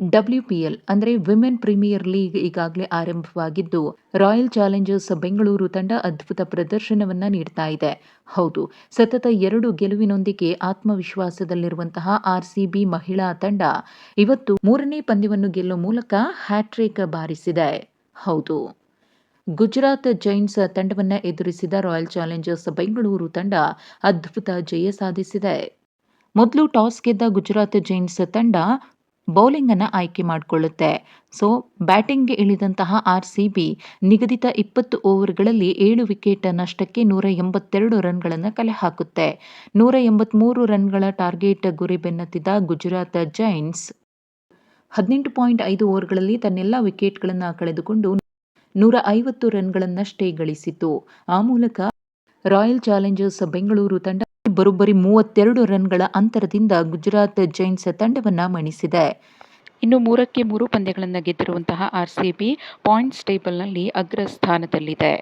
WPL ಅಂದರೆ women premier league ಈಗಾಗಲೇ ಆರಂಭವಾಗಿದ್ದು ರಾಯಲ್ ಚಾಲೆಂಜರ್ಸ್ ಬೆಂಗಳೂರು ತಂಡ ಅದ್ಭುತ ಪ್ರದರ್ಶನವನ್ನ ನೀಡ್ತಾ ಇದೆ. ಹೌದು, ಸತತ ಎರಡು ಗೆಲುವಿನೊಂದಿಗೆ ಆತ್ಮವಿಶ್ವಾಸದಲ್ಲಿರುವಂತಹ ಆರ್ಸಿಬಿ ಮಹಿಳಾ ತಂಡ ಇವತ್ತು ಮೂರನೇ ಪಂದ್ಯವನ್ನು ಗೆಲ್ಲುವ ಮೂಲಕ ಹ್ಯಾಟ್ರಿಕ್ ಬಾರಿಸಿದೆ. ಹೌದು, ಗುಜರಾತ್ ಜೈಂಟ್ಸ್ ತಂಡವನ್ನ ಎದುರಿಸಿದ ರಾಯಲ್ ಚಾಲೆಂಜರ್ಸ್ ಬೆಂಗಳೂರು ತಂಡ ಅದ್ಭುತ ಜಯ ಸಾಧಿಸಿದೆ. ಮೊದಲು ಟಾಸ್ ಗೆದ್ದ ಗುಜರಾತ್ ಜೈಂಟ್ಸ್ ತಂಡ ಬೌಲಿಂಗ್ ಅನ್ನು ಆಯ್ಕೆ ಮಾಡಿಕೊಳ್ಳುತ್ತೆ. ಸೊ, ಬ್ಯಾಟಿಂಗ್ಗೆ ಇಳಿದಂತಹ ಆರ್ ಸಿ ಬಿ ನಿಗದಿತ ಇಪ್ಪತ್ತು ಓವರ್ಗಳಲ್ಲಿ ಏಳು ವಿಕೆಟ್ ನಷ್ಟಕ್ಕೆ ನೂರ ಎಂಬತ್ತೆರಡು ರನ್ಗಳನ್ನು ಕಲೆ ಹಾಕುತ್ತೆ. ನೂರ ಎಂಬತ್ಮೂರು ರನ್ಗಳ ಟಾರ್ಗೆಟ್ ಗುರಿ ಬೆನ್ನತ್ತಿದ ಗುಜರಾತ್ ಜೈಂಟ್ಸ್ ಹದಿನೆಂಟು ಪಾಯಿಂಟ್ ಐದು ಓವರ್ಗಳಲ್ಲಿ ತನ್ನೆಲ್ಲ ವಿಕೆಟ್ಗಳನ್ನು ಕಳೆದುಕೊಂಡು ನೂರ ಐವತ್ತು ರನ್ಗಳನ್ನಷ್ಟೇ ಗಳಿಸಿತು ಆ ಮೂಲಕ ರಾಯಲ್ ಚಾಲೆಂಜರ್ಸ್ ಬೆಂಗಳೂರು ತಂಡ ಬರೋಬ್ಬರಿ ಮೂವತ್ತೆರಡು ರನ್ಗಳ ಅಂತರದಿಂದ ಗುಜರಾತ್ ಜೈಂಟ್ಸ್ ತಂಡವನ್ನು ಮಣಿಸಿದೆ. ಇನ್ನು ಮೂರಕ್ಕೆ ಮೂರು ಪಂದ್ಯಗಳನ್ನು ಗೆದ್ದಿರುವಂತಹ ಆರ್ ಸಿ ಬಿ ಪಾಯಿಂಟ್ಸ್ ಟೇಬಲ್ನಲ್ಲಿ ಅಗ್ರ ಸ್ಥಾನದಲ್ಲಿದೆ